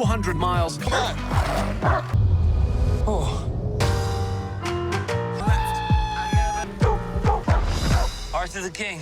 400 miles. Come on. Oh. Arthur the King.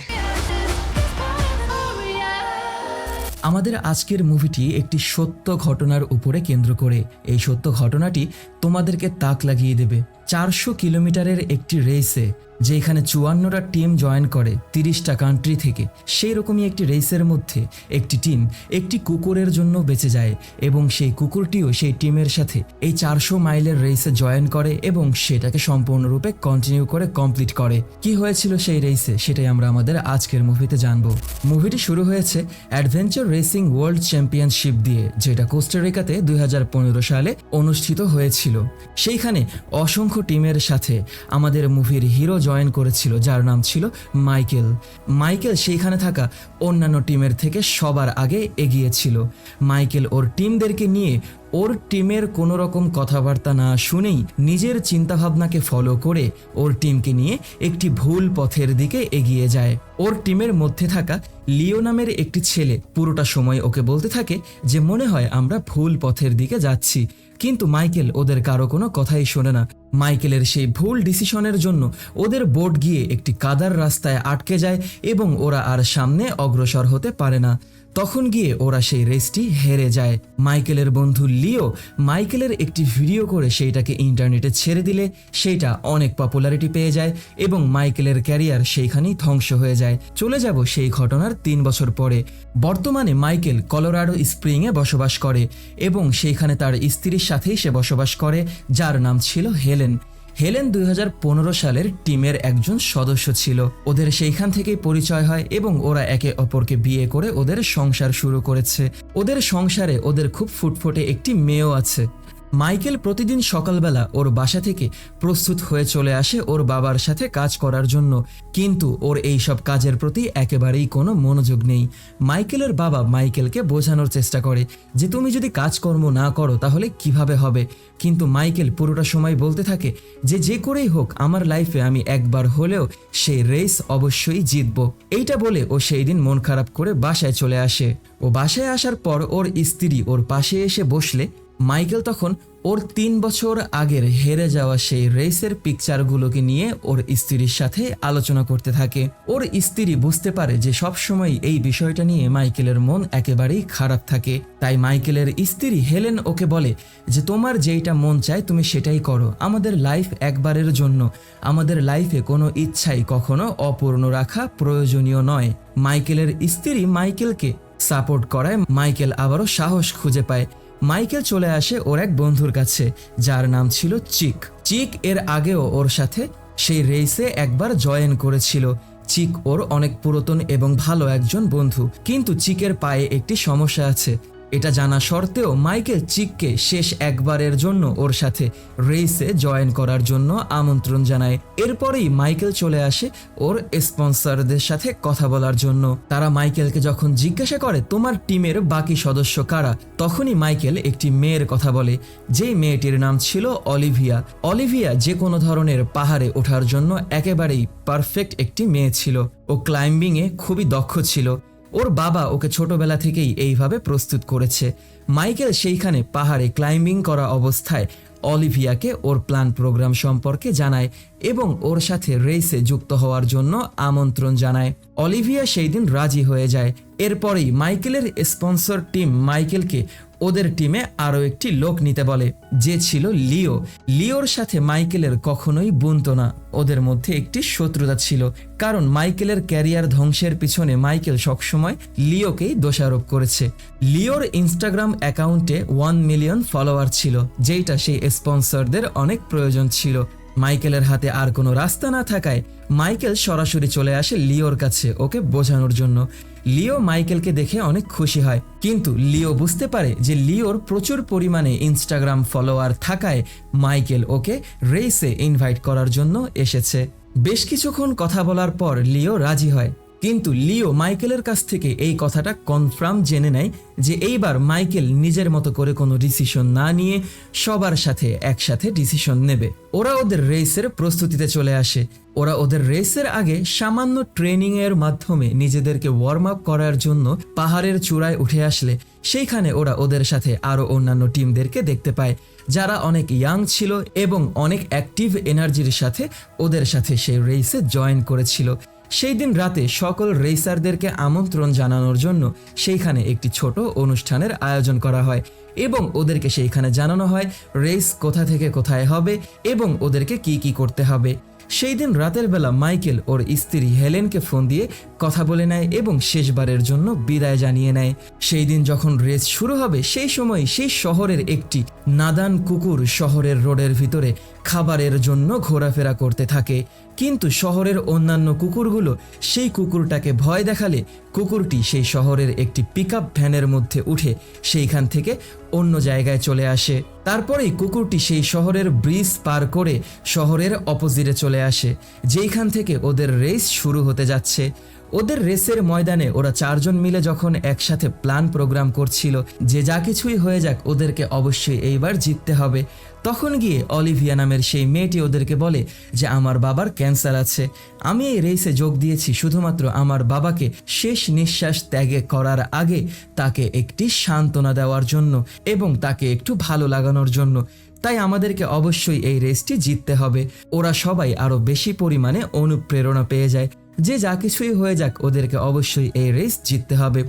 আমাদের আজকের মুভিটি একটি সত্য ঘটনার উপরে কেন্দ্র করে এই সত্য ঘটনাটি তোমাদেরকে তাক লাগিয়ে দেবে চারশো কিলোমিটারের একটি রেসে যেখানে চুয়ান্নটা টিম জয়েন করে তিরিশটা কান্ট্রি থেকে সেই রকমই একটি রেসের মধ্যে একটি টিম একটি কুকুরের জন্য বেঁচে যায় এবং সেই কুকুরটিও সেই টিমের সাথে এই চারশো মাইলের রেসে জয়েন করে এবং সেটাকে সম্পূর্ণরূপে কন্টিনিউ করে কমপ্লিট করে। কি হয়েছিল সেই রেসে সেটাই আমরা আমাদের আজকের মুভিতে জানব। মুভিটি শুরু হয়েছে অ্যাডভেঞ্চার রেসিং ওয়ার্ল্ড চ্যাম্পিয়নশিপ দিয়ে, যেটা কোস্টারিকাতে দুই হাজার পনেরো সালে অনুষ্ঠিত হয়েছিল। সেইখানে অসংখ্য টিমের সাথে আমাদের মুভির হিরো জয়েন করেছিল, যার নাম ছিল মাইকেল। মাইকেল সেইখানে থাকা অন্যান্য টিমের থেকে সবার আগে এগিয়েছিল। মাইকেল ওর টিমদেরকে নিয়ে ওর টিমের কোনো রকম কথাবার্তা না শুনেই নিজের চিন্তাভাবনাকে ফলো করে ওর টিমকে নিয়ে একটি ভুল পথের দিকে এগিয়ে যায়। ওর টিমের মধ্যে থাকা লিও নামের একটি ছেলে পুরোটা সময় ওকে বলতে থাকে যে, মনে হয় আমরা ভুল পথের দিকে যাচ্ছি। কিন্তু মাইকেল ওদের কারও কোনো কথাই শোনে না। মাইকেলের সেই ভুল ডিসিশনের জন্য ওদের বোট গিয়ে একটি কাদার রাস্তায় আটকে যায় এবং ওরা আর সামনে অগ্রসর হতে পারে না। তখন গিয়ে ওরা সেই রেসটি হেরে যায়। মাইকেলের বন্ধু লিও মাইকেলের একটি ভিডিও করে সেইটাকে ইন্টারনেটে ছেড়ে দিলে, সেইটা অনেক পপুলারিটি পেয়ে যায় এবং মাইকেলের ক্যারিয়ার সেইখানেই ধ্বংস হয়ে যায়। চলে যাব সেই ঘটনার তিন বছর পরে। বর্তমানে মাইকেল কলোরাডো স্প্রিংয়ে বসবাস করে এবং সেইখানে তার স্ত্রীর সাথেই সে বসবাস করে, যার নাম ছিল হেলেন। হেলেন দুই হাজার পনেরো সালের টিমের একজন সদস্য ছিল। ওদের সেইখান থেকেই পরিচয় হয় এবং ওরা একে অপরকে বিয়ে করে ওদের সংসার শুরু করেছে। ওদের সংসারে ওদের খুব ফুটফুটে একটি মেয়েও আছে। মাইকেল প্রতিদিন সকালবেলা ওর বাসা থেকে প্রস্তুত হয়ে চলে আসে ওর বাবার সাথে কাজ করার জন্য। কিন্তু ওর এই সব কাজের প্রতি একেবারেই কোনো মনোযোগ নেই। মাইকেলের বাবা মাইকেলকে বোঝানোর চেষ্টা করে যে, তুমি যদি কাজকর্ম না করো তাহলে কীভাবে হবে? কিন্তু মাইকেল পুরোটা সময় বলতে থাকে যে যে করেই হোক, আমার লাইফে আমি একবার হলেও সেই রেস অবশ্যই জিতবো। এইটা বলে ও সেই দিন মন খারাপ করে বাসায় চলে আসে। ও বাসায় আসার পর ওর স্ত্রী ওর পাশে এসে বসলে মাইকেল তখন ওর তিন বছর আগের হেরে যাওয়া সেই রেসের পিকচারগুলোকে নিয়ে ওর স্ত্রীর সাথে আলোচনা করতে থাকে। ওর স্ত্রী বুঝতে পারে যে সবসময় এই বিষয়টা নিয়ে মাইকেলের মন একেবারেই খারাপ থাকে। তাই মাইকেলের স্ত্রী হেলেন ওকে বলে যে, তোমার যেইটা মন চায় তুমি সেটাই করো। আমাদের লাইফ একবারের জন্য। আমাদের লাইফে কোনো ইচ্ছাই কখনো অপূর্ণ রাখা প্রয়োজনীয় নয়। মাইকেলের স্ত্রী মাইকেলকে সাপোর্ট করায় মাইকেল আবারও সাহস খুঁজে পায়। মাইকেল চলে আসে ওর এক বন্ধুর কাছে, যার নাম ছিল চিক। চিক এর আগেও ওর সাথে সেই রেসে একবার জয়েন করেছিল। চিক ওর অনেক পুরাতন এবং ভালো একজন বন্ধু। কিন্তু চিকের পায়ে একটি সমস্যা আছে। এটা জানা সত্ত্বেও মাইকেল চিককে শেষ একবারের জন্য ওর সাথে রেসে জয়েন করার জন্য আমন্ত্রণ জানায়। এরপরেই মাইকেল চলে আসে ওর স্পন্সরদের সাথে কথা বলার জন্য। তারা মাইকেলকে যখন জিজ্ঞাসা করে, তোমার টিমের বাকি সদস্য কারা? তখনই মাইকেল একটি মেয়ের কথা বলে। যেই মেয়েটির নাম ছিল অলিভিয়া। অলিভিয়া যে কোনো ধরনের পাহাড়ে ওঠার জন্য একেবারেই পারফেক্ট একটি মেয়ে ছিল। ও ক্লাইম্বিংয়ে খুবই দক্ষ ছিল। ওর বাবা ওকে ছোটবেলা থেকেই এইভাবে প্রস্তুত করেছে। মাইকেল সেইখানে পাহাড়ে ক্লাইম্বিং করা অবস্থায় অলিভিয়াকে ওর প্ল্যান প্রোগ্রাম সম্পর্কে জানায় এবং ওর সাথে রেসে যুক্ত হওয়ার জন্য আমন্ত্রণ জানায়। অলিভিয়া সেই দিন রাজি হয়ে যায়। এরপরেই মাইকেলের স্পন্সর টিম মাইকেলকে ওদের টিমে আরও একটি লোক নিতে বলে, যে ছিল লিও। লিওর সাথে মাইকেলের কখনোই বুনতো না। ওদের মধ্যে একটি শত্রুতা ছিল, কারণ মাইকেলের ক্যারিয়ার ধ্বংসের পিছনে মাইকেল সবসময় লিওকেই দোষারোপ করেছে। লিওর ইনস্টাগ্রাম অ্যাকাউন্টে ওয়ান মিলিয়ন ফলোয়ার ছিল যেটা সেই স্পন্সরদের অনেক প্রয়োজন ছিল। মাইকেলের হাতে আর কোনো রাস্তা না থাকায় মাইকেল সরাসরি চলে আসে লিওর কাছে ওকে বোঝানোর জন্য। লিও মাইকেলকে দেখে অনেক খুশি হয়। কিন্তু লিও বুঝতে পারে যে লিওর প্রচুর পরিমাণে ইনস্টাগ্রাম ফলোয়ার থাকায় মাইকেল ওকে রেইসে ইনভাইট করার জন্য এসেছে। বেশ কিছুক্ষণ কথা বলার পর লিও রাজি হয়। কিন্তু লিও মাইকেলের কাছ থেকে এই কথাটা কনফার্ম জেনে নেয় যে এইবার মাইকেল নিজের মতো করে কোনো ডিসিশন না নিয়ে সবার সাথে একসাথে ডিসিশন নেবে। ওরা ওদের রেসের প্রস্তুতিতে চলে আসে। ওরা ওদের রেসের আগে সামান্য ট্রেনিং এর মাধ্যমে নিজেদেরকে ওয়ার্ম আপ করার জন্য পাহাড়ের চূড়ায় উঠে আসলে। সেইখানে ওরা ওদের সাথে আরও অন্যান্য টিমদেরকে দেখতে পায়, যারা অনেক ইয়াং ছিল এবং অনেক অ্যাক্টিভ এনার্জির সাথে ওদের সাথে সেই রেসে জয়েন করেছিল। সেই দিন রাতে সকল রেসারদেরকে আমন্ত্রণ জানানোর জন্য সেইখানে একটি ছোট অনুষ্ঠানের আয়োজন করা হয় এবং ওদেরকে সেইখানে জানানো হয় রেস কোথা থেকে কোথায় হবে এবং ওদেরকে কি কি করতে হবে। সেই দিন রাতের বেলা মাইকেল ওর স্ত্রী হেলেনকে ফোন দিয়ে কথা বলে নেয় এবং শেষবারের জন্য বিদায় জানিয়ে নেয়। সেই দিন যখন রেস শুরু হবে, সেই সময় সেই শহরের একটি নাদান কুকুর শহরের রোডের ভিতরে খাবারের জন্য ঘোরাফেরা করতে থাকে। কিন্তু শহরের অন্যান্য কুকুরগুলো সেই কুকুরটাকে ভয় দেখালে কুকুরটি সেই শহরের একটি পিকআপ ভ্যানের মধ্যে উঠে সেইখান থেকে অন্য জায়গায় চলে আসে। তারপরেই কুকুরটি সেই শহরের ব্রিজ পার করে শহরের অপোজিটে চলে আসে, যেইখান থেকে ওদের রেস শুরু হতে যাচ্ছে। ওদের রেসের ময়দানে ওরা চারজন মিলে যখন একসাথে প্ল্যান প্রোগ্রাম করছিল যে যা কিছুই হয়ে যাক, ওদেরকে অবশ্যই এইবার জিততে হবে। তখন গিয়ে অলিভিয়া নামের সেই মেয়েটি ওদেরকে বলে যে, আমার বাবার ক্যান্সার আছে। আমি এই রেসে যোগ দিয়েছি শুধুমাত্র আমার বাবাকে শেষ নিঃশ্বাস ত্যাগে করার আগে তাকে একটি সান্ত্বনা দেওয়ার জন্য এবং তাকে একটু ভালো লাগানোর জন্য। তাই আমাদেরকে অবশ্যই এই রেসটি জিততে হবে। ওরা সবাই আরও বেশি পরিমাণে অনুপ্রেরণা পেয়ে যায়। যে যা কিছুই হয়ে যাক, ওদেরকে অবশ্যই এই রেস জিততে হবে।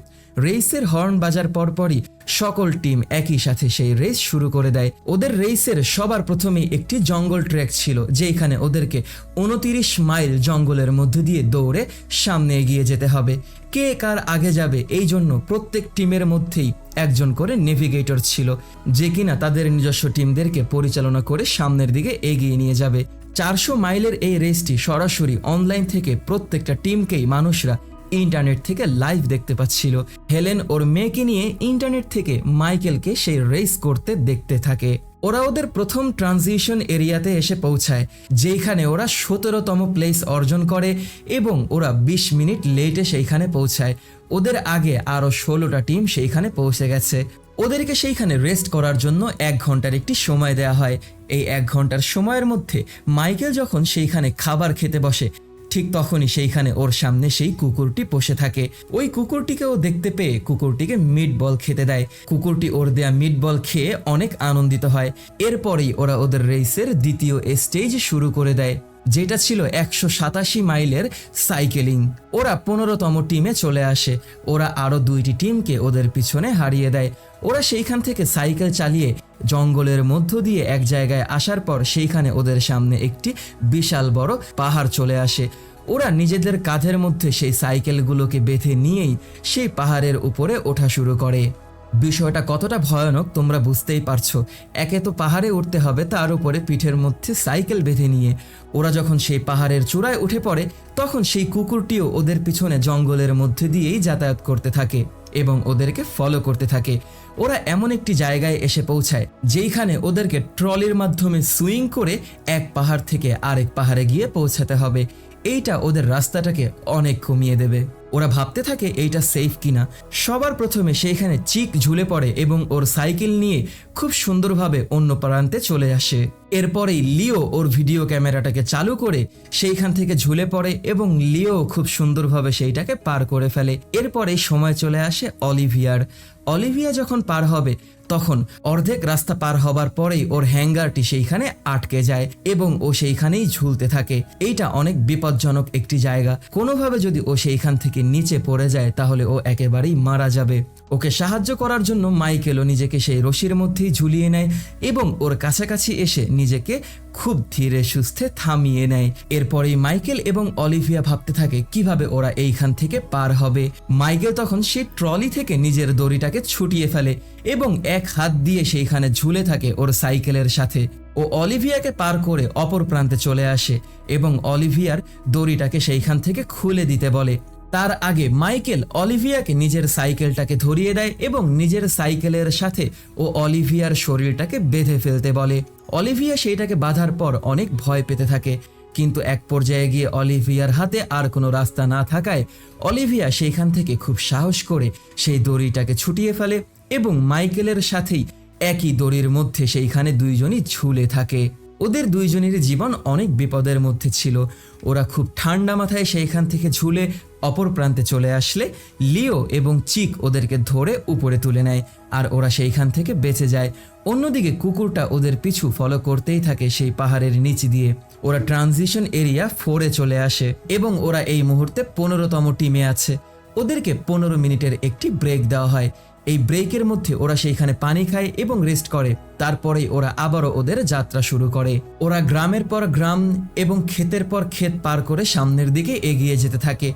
রেসের হর্ন বাজার পরপরই সকল টিম একই সাথে সেই রেস শুরু করে দেয়। ওদের রেসের সবার প্রথমেই একটি জঙ্গল ট্র্যাক ছিল, যেখানে ওদেরকে উনতিরিশ মাইল জঙ্গলের মধ্য দিয়ে দৌড়ে সামনে এগিয়ে যেতে হবে। কে কার আগে যাবে এই জন্য প্রত্যেক টিমের মধ্যেই একজন করে নেভিগেটর ছিল, যে কিনা তাদের নিজস্ব টিমদেরকে পরিচালনা করে সামনের দিকে এগিয়ে নিয়ে যাবে। চারশো মাইলের এই রেসটি সরাসরি অনলাইন থেকে প্রত্যেকটা টিমকেই মানুষরা ইন্টারনেট থেকে লাইভ দেখতে পাচ্ছিল। হেলেন ওর মেয়েকে নিয়ে ইন্টারনেট থেকে মাইকেলকে সেই রেস করতে দেখতে থাকে। ওরা ওদের প্রথম ট্রানজিশন এরিয়াতে এসে পৌঁছায় যেখানে ওরা সতেরোতম প্লেস অর্জন করে এবং ওরা বিশ মিনিট লেটে সেইখানে পৌঁছায়। ওদের আগে আরও ষোলোটা টিম সেইখানে পৌঁছে গেছে। ওদেরকে সেইখানে রেস্ট করার জন্য এক ঘণ্টার একটি সময় দেয়া হয়। এই এক ঘণ্টার সময়ের মধ্যে মাইকেল যখন সেইখানে খাবার খেতে বসে ঠিক তখনই সেইখানে ওর সামনে সেই কুকুরটি বসে থাকে। ওই কুকুরটিকে ও দেখতে পেয়ে কুকুরটিকে মিট বল খেতে দেয়। কুকুরটি ওর দেয়া মিট বল খেয়ে অনেক আনন্দিত হয়। এরপরেই ওরা ওদের রেসের দ্বিতীয় স্টেজ শুরু করে দেয়। যেটা ছিল একশো সাতাশি মাইলের সাইকেলিং। ওরা পনেরোতম টিমে চলে আসে। ওরা আরও দুইটি টিমকে ওদের পিছনে হারিয়ে দেয়। ওরা সেইখান থেকে সাইকেল চালিয়ে জঙ্গলের মধ্য দিয়ে এক জায়গায় আসার পর সেইখানে ওদের সামনে একটি বিশাল বড় পাহাড় চলে আসে। ওরা নিজেদের কাঁধের মধ্যে সেই সাইকেলগুলোকে বেঁধে নিয়েই সেই পাহাড়ের উপরে ওঠা শুরু করে। বিষয়টা কতটা ভয়ানক তোমরা বুঝতেই পারছ। একে তো পাহাড়ে উঠতে হবে, তার উপরে পিঠের মধ্যে সাইকেল বেঁধে নিয়ে। ওরা যখন সেই পাহাড়ের চূড়ায় উঠে পড়ে, তখন সেই কুকুরটিও ওদের পিছনে জঙ্গলের মধ্যে দিয়েই যাতায়াত করতে থাকে এবং ওদেরকে ফলো করতে থাকে। ওরা এমন একটি জায়গায় এসে পৌঁছায়, যেইখানে ওদেরকে ট্রলির মাধ্যমে সুইং করে এক পাহাড় থেকে আরেক পাহাড়ে গিয়ে পৌঁছাতে হবে। এইটা ওদের রাস্তাটাকে অনেক কমিয়ে দেবে। ওরা ভাবতে থাকে এইটা সেফ কিনা। সবার প্রথমে সেইখানে চিক ঝুলে পড়ে এবং ওর সাইকেল নিয়ে খুব সুন্দরভাবে অন্য প্রান্তে চলে আসে। এরপরেই লিও ওর ভিডিও ক্যামেরাটাকে চালু করে সেইখান থেকে ঝুলে পড়ে এবং লিও খুব সুন্দরভাবে সেইটাকে পার করে ফেলে। এরপরে সময় চলে আসে অলিভিয়ার। অলিভিয়া যখন পার হবে তখন অর্ধেক রাস্তা পার হবার পরেই ওর হ্যাঙ্গারটি সেইখানে আটকে যায় এবং ও সেইখানেই ঝুলতে থাকে। এইটা অনেক বিপজ্জনক একটি জায়গা। কোনোভাবে যদি ও সেইখান থেকে নিচে পড়ে যায়, তাহলে ও একেবারেই মারা যাবে। ওকে সাহায্য করার জন্য মাইকেলও নিজেকে সেই রশির মধ্যেই ঝুলিয়ে নেয় এবং ওর কাছাকাছি এসে নিজেকে খুব ধীরে সুস্থে থামিয়ে নেয়। এরপরেই মাইকেল এবং অলিভিয়া ভাবতে থাকে, কীভাবে ওরা এইখান থেকে পার হবে? মাইকেল তখন সেই ট্রলি থেকে নিজের দড়িটাকে ছুটিয়ে ফেলে এবং এক হাত দিয়ে সেইখানে ঝুলে থাকে ওর সাইকেলের সাথে। ও অলিভিয়াকে পার করে অপর প্রান্তে চলে আসে এবং অলিভিয়ার দড়িটাকে সেইখান থেকে খুলে দিতে বলে। তার আগে মাইকেল অলিভিয়াকে নিজের সাইকেলটাকে ধরিয়ে দেয় এবং নিজের সাইকেলের সাথে ও অলিভিয়ার শরীরটাকে বেঁধে ফেলতে বলে। অলিভিয়া সেইটাকে বাঁধার পর অনেক ভয় পেতে থাকে। কিন্তু এক পর্যায়ে গিয়ে অলিভিয়ার হাতে আর কোনো রাস্তা না থাকায় অলিভিয়া সেইখান থেকে খুব সাহস করে সেই দড়িটাকে ছুটিয়ে ফেলে এবং মাইকেলের সাথেই একই দড়ির মধ্যে সেইখানে দুইজনই ঝুলে থাকে। ওদের দুইজনের জীবন অনেক বিপদের মধ্যে ছিল। ওরা খুব ঠান্ডা মাথায় সেইখান থেকে ঝুলে অপর প্রান্তে চলে আসলে লিও এবং চিক ওদেরকে ধরে উপরে তুলে নেয় আর ওরা সেইখান থেকে বেঁচে যায়। অন্যদিকে কুকুরটা ওদের পিছু ফলো করতেই থাকে সেই পাহাড়ের নিচ দিয়ে। ওরা ট্রানজিশন এরিয়া ফোরে চলে আসে এবং ওরা এই মুহূর্তে পনেরোতম টিমে আছে। ওদেরকে পনেরো মিনিটের একটি ব্রেক দেওয়া হয়। এই ব্রেকের মধ্যে ওরা সেইখানে পানি খায় এবং রেস্ট করে। তারপরেই ওরা আবারও ওদের যাত্রা শুরু করে। ওরা গ্রামের পর গ্রাম এবং ক্ষেতের পর ক্ষেত পার করে সামনের দিকে এগিয়ে যেতে থাকে।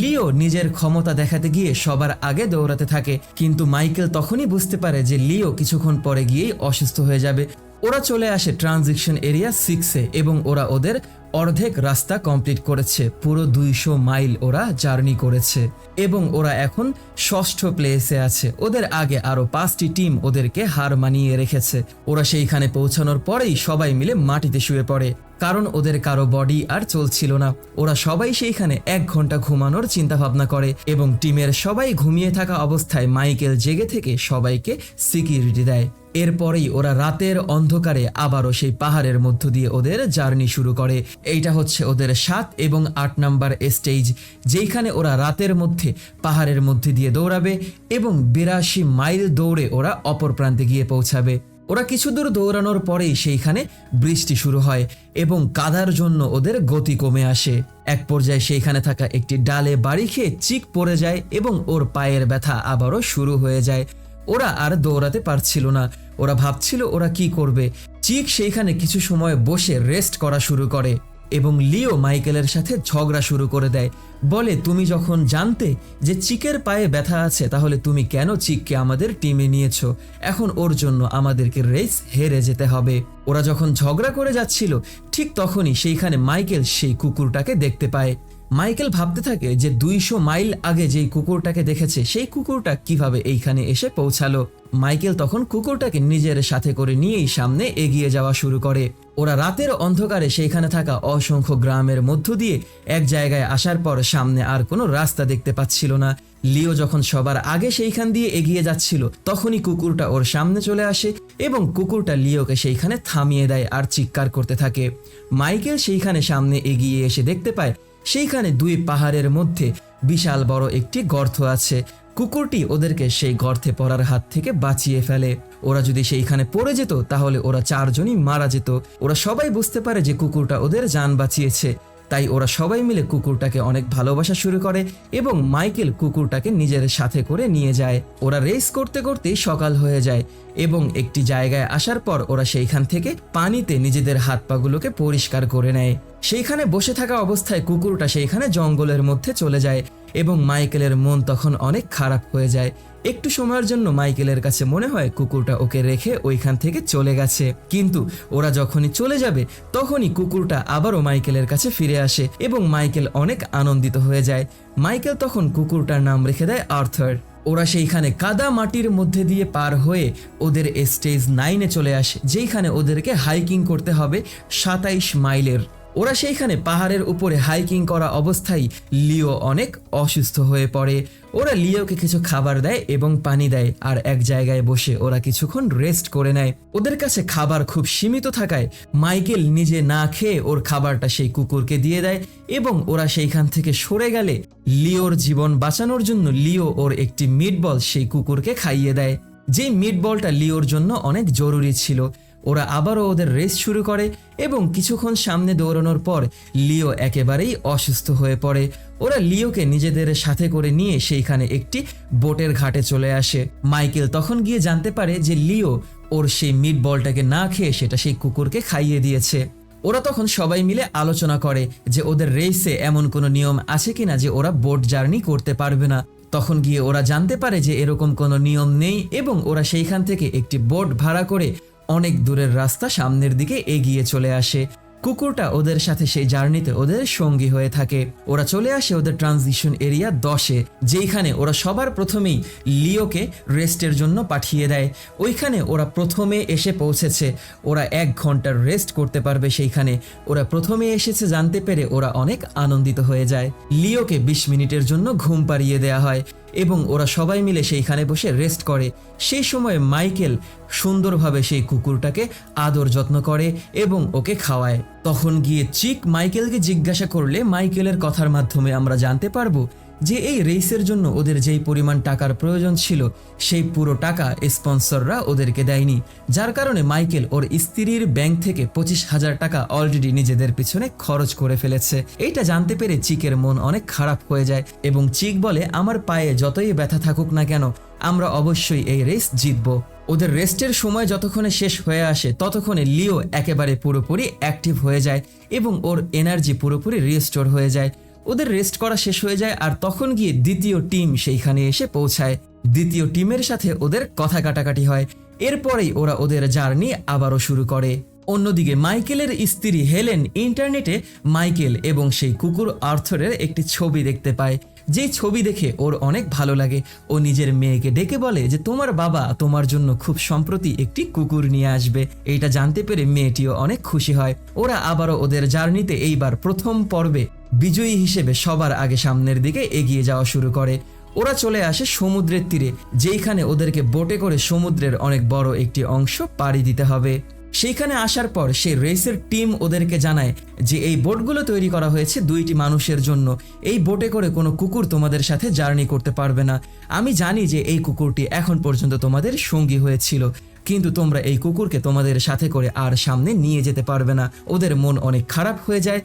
লিও নিজের ক্ষমতা দেখাতে গিয়ে সবার আগে দৌড়াতে থাকে। কিন্তু মাইকেল তখনই বুঝতে পারে যে লিও কিছুক্ষণ পরে গিয়েই অসুস্থ হয়ে যাবে। ওরা চলে আসে ট্রানজিকশন এরিয়া সিক্সে এবং ওরা ওদের অর্ধেক রাস্তা কমপ্লিট করেছে। পুরো দুইশো মাইল ওরা জার্নি করেছে। এবং ওরা এখন ষষ্ঠ প্লেসে আছে। ওদের আগে আরও পাঁচটি টিম ওদেরকে হার মানিয়ে রেখেছে। ওরা সেইখানে পৌঁছানোর পরেই সবাই মিলে মাটিতে শুয়ে পড়ে। কারণ ওদের কারও বডি আর চলছিল না। ওরা সবাই সেইখানে এক ঘণ্টা ঘুমানোর চিন্তা ভাবনা করে এবং টিমের সবাই ঘুমিয়ে থাকা অবস্থায় মাইকেল জেগে থেকে সবাইকে সিকিউরিটি দেয়। এরপরেই ওরা রাতের অন্ধকারে আবারও সেই পাহাড়ের মধ্য দিয়ে ওদের জার্নি শুরু করে। এইটা হচ্ছে ওদের সাত এবং আট নাম্বার স্টেজ, যেইখানে ওরা রাতের মধ্যে পাহাড়ের মধ্যে দিয়ে দৌড়াবে এবং বিরাশি মাইল দৌড়ে ওরা অপর প্রান্তে গিয়ে পৌঁছাবে। ওরা কিছু দূর দৌড়ানোর পরেই সেইখানে বৃষ্টি শুরু হয় এবং কাদার জন্য ওদের গতি কমে আসে। এক পর্যায়ে সেইখানে থাকা একটি ডালে বাড়ি খেয়ে চিক পড়ে যায় এবং ওর পায়ের ব্যথা আবারও শুরু হয়ে যায়। ওরা আর দৌড়াতে পারছিল না। ওরা ভাবছিল ওরা কি করবে। চিক সেইখানে কিছু সময় বসে রেস্ট করা শুরু করে এবং লিও মাইকেলের সাথে ঝগড়া শুরু করে দেয়। বলে, তুমি যখন জানতে যে চিকের পায়ে ব্যথা আছে, তাহলে তুমি কেন চিককে আমাদের টিমে নিয়েছ? এখন ওর জন্য আমাদেরকে রেস হেরে যেতে হবে। ওরা যখন ঝগড়া করে যাচ্ছিল, ঠিক তখনই সেইখানে মাইকেল সেই কুকুরটাকে দেখতে পায়। মাইকেল ভাবতে থাকে যে দুইশো মাইল আগে যেই কুকুরটাকে দেখেছে, সেই কুকুরটা কীভাবে এইখানে এসে পৌঁছালো। মাইকেল তখন কুকুরটাকে নিজের সাথে করে নিয়েই সামনে এগিয়ে যাওয়া শুরু করে। ওরা রাতের অন্ধকারে সেইখানে থাকা অসংখ্য গ্রামের মধ্য দিয়ে এক জায়গায় আসার পর সামনে আর কোনো রাস্তা দেখতে পাচ্ছিল না। লিও যখন সবার আগে সেইখান দিয়ে এগিয়ে যাচ্ছিল, তখনই কুকুরটা ওর সামনে চলে আসে এবং কুকুরটা লিওকে সেইখানে থামিয়ে দেয় আর চিৎকার করতে থাকে। মাইকেল সেইখানে সামনে এগিয়ে এসে দেখতে পায় সেইখানে দুই পাহাড়ের মধ্যে বিশাল বড় একটি গর্ত আছে। কুকুরটি ওদেরকে সেই গর্তে পড়ার হাত থেকে বাঁচিয়ে ফেলে। ওরা যদি সেইখানে পড়ে যেত, তাহলে ওরা চারজনই মারা যেত। ওরা সবাই বুঝতে পারে যে কুকুরটা ওদের যান বাঁচিয়েছে। তাই ওরা সবাই মিলে কুকুরটাকে অনেক ভালোবাসা শুরু করে এবং মাইকেল কুকুরটাকে নিজের সাথে করে নিয়ে যায়। ওরা রেস করতে করতেই সকাল হয়ে যায় এবং একটি জায়গায় আসার পর ওরা সেইখান থেকে পানিতে নিজেদের হাত পাগুলোকে পরিষ্কার করে নেয়। সেইখানে বসে থাকা অবস্থায় কুকুরটা সেইখানে জঙ্গলের মধ্যে চলে যায় এবং মাইকেলের মন তখন অনেক খারাপ হয়ে যায় একটু সময়ের জন্য মাইকেলের কাছে মনে হয় কুকুরটা ওকে রেখে ওইখান থেকে চলে গেছে। কিন্তু ওরা যখনই চলে যাবে, তখনই কুকুরটা আবারও মাইকেলের কাছে ফিরে আসে এবং মাইকেল অনেক আনন্দিত হয়ে যায়। মাইকেল তখন কুকুরটার নাম রেখে দেয় আর্থার। ওরা সেইখানে কাদা মাটির মধ্যে দিয়ে পার হয়ে ওদের স্টেজ নাইনে চলে আসে, যেইখানে ওদেরকে হাইকিং করতে হবে সাতাইশ মাইলের ওরা সেইখানে পাহাড়ের উপরে হাইকিং করা অবস্থায় লিও অনেক অসুস্থ হয়ে পড়ে। ওরা লিওকে কিছু খাবার দেয় এবং পানি দেয় আর এক জায়গায় বসে ওরা কিছুক্ষণ রেস্ট করে নেয়। ওদের কাছে খাবার খুব সীমিত থাকায় মাইকেল নিজে না খেয়ে ওর খাবারটা সেই কুকুরকে দিয়ে দেয় এবং ওরা সেইখান থেকে সরে গেলে লিওর জীবন বাঁচানোর জন্য লিও ওর একটি মিটবল সেই কুকুরকে খাইয়ে দেয়। যেই মিটবলটা লিওর জন্য অনেক জরুরি ছিল ওরা আবারও ওদের রেস শুরু করে এবং কিছুক্ষণ সামনে দৌড়ানোর পর লিও একেবারেই অসুস্থ হয়ে পড়ে। ওরা লিওকে নিজেদের সাথে করে নিয়ে সেইখানে একটি বোটের ঘাটে চলে আসে। মাইকেল তখন গিয়ে জানতে পারে যে লিও ওর সেই মিট বলটাকে না খেয়ে সেটা সেই কুকুরকে খাইয়ে দিয়েছে। ওরা তখন সবাই মিলে আলোচনা করে যে ওদের রেসে এমন কোনো নিয়ম আছে কিনা যে ওরা বোট জার্নি করতে পারবে না। তখন গিয়ে ওরা জানতে পারে যে এরকম কোনো নিয়ম নেই এবং ওরা সেইখান থেকে একটি বোট ভাড়া করে অনেক দূরের রাস্তা সামনের দিকে এগিয়ে চলে আসে। কুকুরটা ওদের সাথে সেই জার্নিতে ওদের সঙ্গী হয়ে থাকে। ওরা চলে আসে ওদের ট্রানজিশন এরিয়া দশে, যেইখানে ওরা সবার প্রথমেই লিওকে রেস্টের জন্য পাঠিয়ে দেয়। ওইখানে ওরা প্রথমে এসে পৌঁছেছে। ওরা এক ঘণ্টার রেস্ট করতে পারবে সেইখানে। ওরা প্রথমে এসেছে জানতে পেরে ওরা অনেক আনন্দিত হয়ে যায়। লিওকে বিশ মিনিটের জন্য ঘুম পাড়িয়ে দেয়া হয়। এবং ওরা সবাই মিলে সেইখানে বসে রেস্ট করে। সেই সময় মাইকেল সুন্দরভাবে সেই কুকুরটাকে আদর যত্ন করে এবং ওকে খাওয়ায়। তখন গিয়ে চিক মাইকেলকে জিজ্ঞাসা করলে মাইকেলের কথার মাধ্যমে আমরা জানতে পারব যে এই রেসের জন্য ওদের যেই পরিমাণ টাকার প্রয়োজন ছিল, সেই পুরো টাকা স্পন্সররা ওদেরকে দেয়নি, যার কারণে মাইকেল ওর স্ত্রীর ব্যাংক থেকে পঁচিশ হাজার টাকা অলরেডি নিজেদের পিছনে খরচ করে ফেলেছে। এইটা জানতে পেরে চিকের মন অনেক খারাপ হয়ে যায় এবং চিক বলে, আমার পায়ে যতই ব্যথা থাকুক না কেন, আমরা অবশ্যই এই রেস জিতবো। ওদের রেস্টের সময় যতক্ষণে শেষ হয়ে আসে, ততক্ষণে লিও একেবারে পুরোপুরি অ্যাক্টিভ হয়ে যায় এবং ওর এনার্জি পুরোপুরি রিস্টোর হয়ে যায়। ওদের রেস্ট করা শেষ হয়ে যায় আর তখন গিয়ে দ্বিতীয় টিম সেইখানে এসে পৌঁছায়। দ্বিতীয় টিমের সাথে ওদের কথা কাটাকাটি হয়। এরপরেই ওরা ওদের জার্নি আবারও শুরু করে। অন্যদিকে মাইকেলের স্ত্রী হেলেন ইন্টারনেটে মাইকেল এবং সেই কুকুর আর্থরের একটি ছবি দেখতে পায়। যেই ছবি দেখে ওর অনেক ভালো লাগে, ও নিজের মেয়েকে ডেকে বলে যে, তোমার বাবা তোমার জন্য খুব সম্প্রতি একটি কুকুর নিয়ে আসবে। এইটা জানতে পেরে মেয়েটিও অনেক খুশি হয়। ওরা আবারও ওদের জার্নিতে এইবার প্রথম পর্বে বিজয়ী হিসেবে সবার আগে সামনের দিকে এগিয়ে যাওয়া শুরু করে। ওরা চলে আসে সমুদ্রের তীরে, যেইখানে ওদেরকে বোটে করে সমুদ্রের অনেক বড় একটি অংশ পাড়ি দিতে হবে। সেইখানে আসার পর সেই রেসের টিম ওদেরকে জানায় যে এই বোটগুলো তৈরি করা হয়েছে দুইটি মানুষের জন্য। এই বোটে করে কোনো কুকুর তোমাদের সাথে জার্নি করতে পারবে না। আমি জানি যে এই কুকুরটি এখন পর্যন্ত তোমাদের সঙ্গী হয়েছিল, কিন্তু তোমরা এই কুকুরকে তোমাদের সাথে করে আর সামনে নিয়ে যেতে পারবে না। ওদের মন অনেক খারাপ হয়ে যায়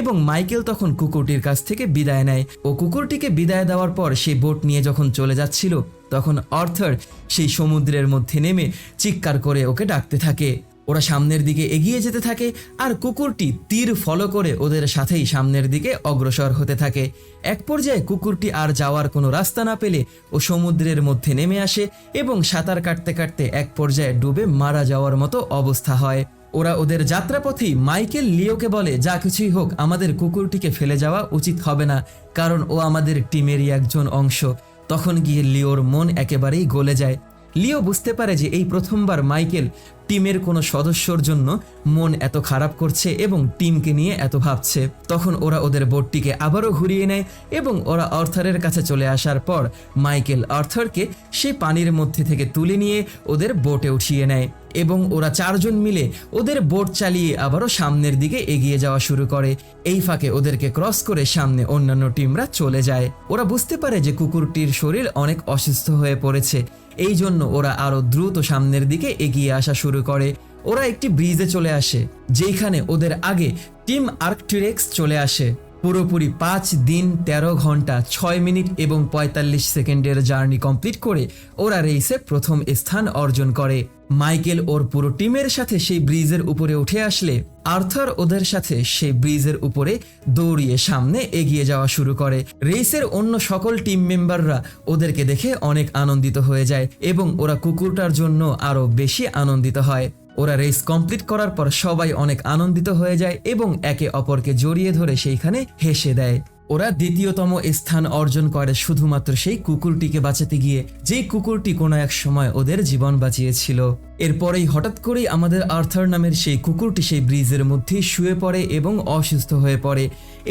এবং মাইকেল তখন কুকুরটির কাছ থেকে বিদায় নেয়। ও কুকুরটিকে বিদায় দেওয়ার পর সেই বোট নিয়ে যখন চলে যাচ্ছিল, তখন অর্থার সেই সমুদ্রের মধ্যে নেমে চিৎকার করে ওকে ডাকতে থাকে। ওরা সামনের দিকে এগিয়ে যেতে থাকে আর কুকুরটি তীর ফলো করে ওদের সাথেই সামনের দিকে অগ্রসর হতে থাকে। এক পর্যায়ে কুকুরটি আর যাওয়ার কোনো রাস্তা না পেলে ও সমুদ্রের মধ্যে নেমে আসে এবং সাঁতার কাটতে কাটতে এক পর্যায়ে ডুবে মারা যাওয়ার মতো অবস্থা হয়। ওরা ওদের যাত্রাপথেই মাইকেল লিওকে বলে, যা কিছুই হোক, আমাদের কুকুরটিকে ফেলে যাওয়া উচিত হবে না, কারণ ও আমাদের টিমেরই একজন অংশ। তখন গিয়ে লিওর মন একেবারেই গলে যায়। লিও বুঝতে পারে যে এই প্রথমবার মাইকেল টিমের কোনো সদস্যর জন্য মন এত খারাপ করছে এবং টিমকে নিয়ে এত ভাবছে। তখন ওরা ওদের বোটটিকে আবারও ঘুরিয়ে নেয় এবং ওরা অর্থারের কাছে চলে আসার পর মাইকেল অর্থারকে সে পানির মধ্যে থেকে তুলে নিয়ে ওদের বোটে উঠিয়ে নেয় এবং ওরা চারজন মিলে ওদের বোট চালিয়ে আবারও সামনের দিকে এগিয়ে যাওয়া শুরু করে। এই ফাঁকে ওদেরকে ক্রস করে সামনে অন্যান্য টিমরা চলে যায়। ওরা বুঝতে পারে যে কুকুরটির শরীর অনেক অসুস্থ হয়ে পড়েছে। এই জন্য ওরা আরও দ্রুত সামনের দিকে এগিয়ে আসা শুরু করে। ওরা একটি ব্রিজে চলে আসে, যেইখানে ওদের আগে টিম আর্কটিরেক্স চলে আসে। পুরোপুরি পাঁচ দিন ১৩ ঘণ্টা, ছয় মিনিট এবং পঁয়তাল্লিশ সেকেন্ডের জার্নি কমপ্লিট করে ওরা রেসে প্রথম স্থান অর্জন করে। মাইকেল ওর পুরো টিমের সাথে সেই ব্রিজের উপরে উঠে আসলে আর্থার ওদের সাথে সেই ব্রিজের উপরে দৌড়িয়ে সামনে এগিয়ে যাওয়া শুরু করে। রেসের অন্য সকল টিম মেম্বাররা ওদেরকে দেখে অনেক আনন্দিত হয়ে যায় এবং ওরা কুকুরটার জন্য আরও বেশি আনন্দিত হয়। ওরা রেস কমপ্লিট করার পর সবাই অনেক আনন্দিত হয়ে যায় এবং একে অপরকে জড়িয়ে ধরে সেইখানে হেসে দেয়। ওরা দ্বিতীয়তম স্থান অর্জন করে শুধুমাত্র সেই কুকুরটিকে বাঁচাতে গিয়ে, যেই কুকুরটি কোনো এক সময় ওদের জীবন বাঁচিয়েছিল। এরপরেই হঠাৎ করেই আমাদের আর্থার নামের সেই কুকুরটি সেই ব্রিজের মধ্যে শুয়ে পড়ে এবং অসুস্থ হয়ে পড়ে।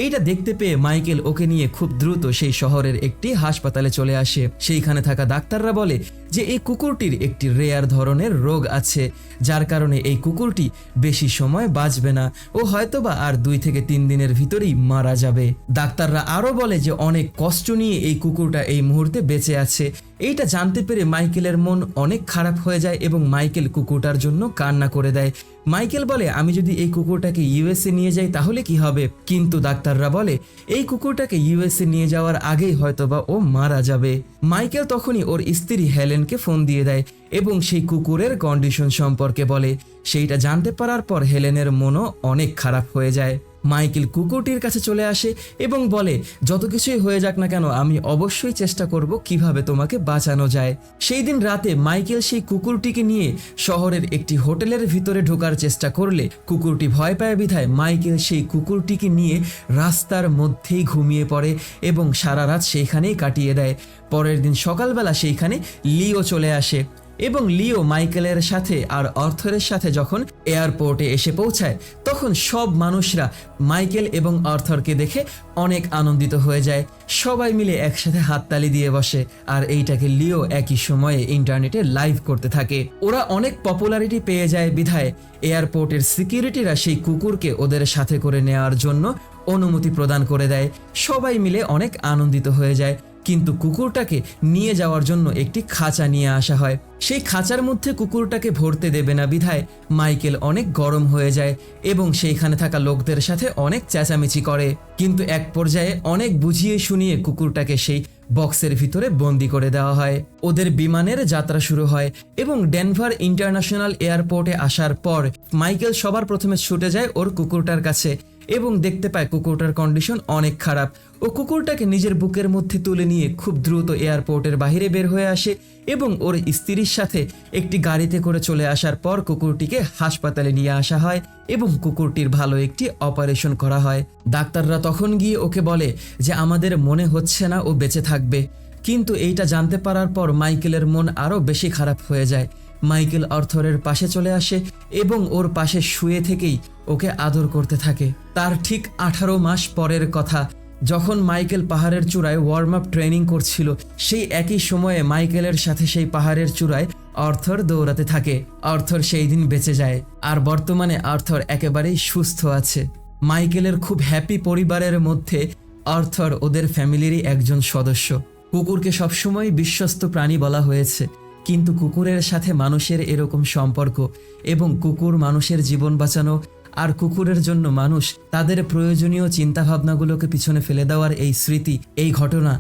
এইটা দেখতে পেয়ে মাইকেল ওকে নিয়ে খুব দ্রুত সেই শহরের একটি হাসপাতালে চলে আসে। সেইখানে থাকা ডাক্তাররা বলে যে এই কুকুরটির একটি রেয়ার ধরনের রোগ আছে, যার কারণে এই কুকুরটি বেশি সময় বাঁচবে না। ও হয়তোবা আর দুই থেকে তিন দিনের ভিতরেই মারা যাবে। ডাক্তাররা আরও বলে যে অনেক কষ্ট নিয়ে এই কুকুরটা এই মুহূর্তে বেঁচে আছে। এইটা জানতে পেরে মাইকেলের মন অনেক খারাপ হয়ে যায় এবং মাইকেল কুকুরটার জন্য কান্না করে দেয়। মাইকেল বলে, আমি যদি এই কুকুরটাকে ইউএসএ নিয়ে যাই তাহলে কি হবে? কিন্তু ডাক্তাররা বলে, এই কুকুরটাকে ইউএসএ নিয়ে যাওয়ার আগেই হয়তোবা ও মারা যাবে। মাইকেল তখনই ওর স্ত্রী হেলেনকে ফোন দিয়ে দেয় এবং সেই কুকুরের কন্ডিশন সম্পর্কে বলে। সেইটা জানতে পারার পর হেলেনের মনও অনেক খারাপ হয়ে যায়। মাইকেল কুকুরটির কাছে চলে আসে এবং বলে, যত কিছুই হয়ে যাক না কেন, আমি অবশ্যই চেষ্টা করব কীভাবে তোমাকে বাঁচানো যায়। সেই দিন রাতে মাইকেল সেই কুকুরটিকে নিয়ে শহরের একটি হোটেলের ভিতরে ঢোকার চেষ্টা করলে কুকুরটি ভয় পায় বিধায় মাইকেল সেই কুকুরটিকে নিয়ে রাস্তার মধ্যেই ঘুমিয়ে পড়ে এবং সারা রাত সেইখানেই কাটিয়ে দেয়। পরের দিন সকালবেলা সেইখানে লিও চলে আসে। এবং লিও মাইকেলের সাথে আর অর্থরের সাথে যখন এয়ারপোর্টে এসে পৌঁছায়, তখন সব মানুষরা মাইকেল এবং অর্থরকে দেখে অনেক আনন্দিত হয়ে যায়। সবাই মিলে একসাথে হাততালি দিয়ে বসে, আর এইটাকে লিও একই সময়ে ইন্টারনেটে লাইভ করতে থাকে। ওরা অনেক পপুলারিটি পেয়ে যায় বিধায়। এয়ারপোর্টের সিকিউরিটিরা সেই কুকুরকে ওদের সাথে করে নেওয়ার জন্য অনুমতি প্রদান করে দেয়। সবাই মিলে অনেক আনন্দিত হয়ে যায়। কিন্তু কুকুরটাকে নিয়ে যাওয়ার জন্য একটি খাঁচা নিয়ে আসা হয়। সেই খাঁচার মধ্যে কুকুরটাকে ভরতে দেবে না বিধায় মাইকেল অনেক গরম হয়ে যায় এবং সেইখানে থাকা লোকদের সাথে অনেক চেঁচামেচি করে। কিন্তু এক পর্যায়ে অনেক বুঝিয়ে শুনিয়ে কুকুরটাকে সেই বক্সের ভিতরে বন্দি করে দেওয়া হয়। ওদের বিমানের যাত্রা শুরু হয় এবং ডেনভার ইন্টারন্যাশনাল এয়ারপোর্টে আসার পর মাইকেল সবার প্রথমে ছুটে যায় ওর কুকুরটার কাছে। এবং দেখতে পায় কুকুরটার কন্ডিশন অনেক খারাপ। ও কুকুরটাকে নিজের বুকের মধ্যে তুলে নিয়ে খুব দ্রুত এয়ারপোর্টের বাইরে বের হয়ে আসে এবং ওর স্ত্রীর সাথে একটি গাড়িতে করে চলে আসার পর কুকুরটিকে হাসপাতালে নিয়ে আসা হয় এবং কুকুরটির ভালো একটি অপারেশন করা হয়। ডাক্তাররা তখন গিয়ে ওকে বলে যে, আমাদের মনে হচ্ছে না ও বেঁচে থাকবে। কিন্তু এইটা জানতে পারার পর মাইকেলের মন আরও বেশি খারাপ হয়ে যায়। মাইকেল অর্থরের পাশে চলে আসে এবং ওর পাশে শুয়ে থেকেই ওকে আদর করতে থাকে। তার ঠিক আঠারো মাস পরের কথা, যখন মাইকেল পাহাড়ের চূড়ায় ওয়ার্ম আপ ট্রেনিং করছিল, সেই একই সময়ে মাইকেলের সাথে সেই পাহাড়ের চূড়ায় অর্থর দৌড়াতে থাকে। অর্থর সেই দিন বেঁচে যায়। আর বর্তমানে অর্থর একেবারেই সুস্থ আছে। মাইকেলের খুব হ্যাপি পরিবারের মধ্যে অর্থর ওদের ফ্যামিলিরই একজন সদস্য। কুকুরকে সবসময় বিশ্বস্ত প্রাণী বলা হয়েছে। কিন্তু কুকুরের সাথে মানুষের এরকম সম্পর্ক এবং কুকুর মানুষের জীবন বাঁচানো আর কুকুরের জন্য মানুষ তাদের প্রয়োজনীয় চিন্তাভাবনাগুলোকে পিছনে ফেলে দেওয়ার এই স্মৃতি, এই ঘটনা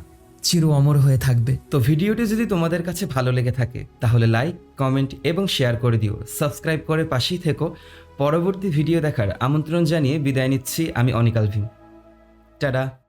চির অমর হয়ে থাকবে। তো ভিডিওটি যদি তোমাদের কাছে ভালো লেগে থাকে, তাহলে লাইক, কমেন্ট এবং শেয়ার করে দিও। সাবস্ক্রাইব করে পাশেই থেকো। পরবর্তী ভিডিও দেখার আমন্ত্রণ জানিয়ে বিদায় নিচ্ছি আমি অনিকাল ভিম টাটা।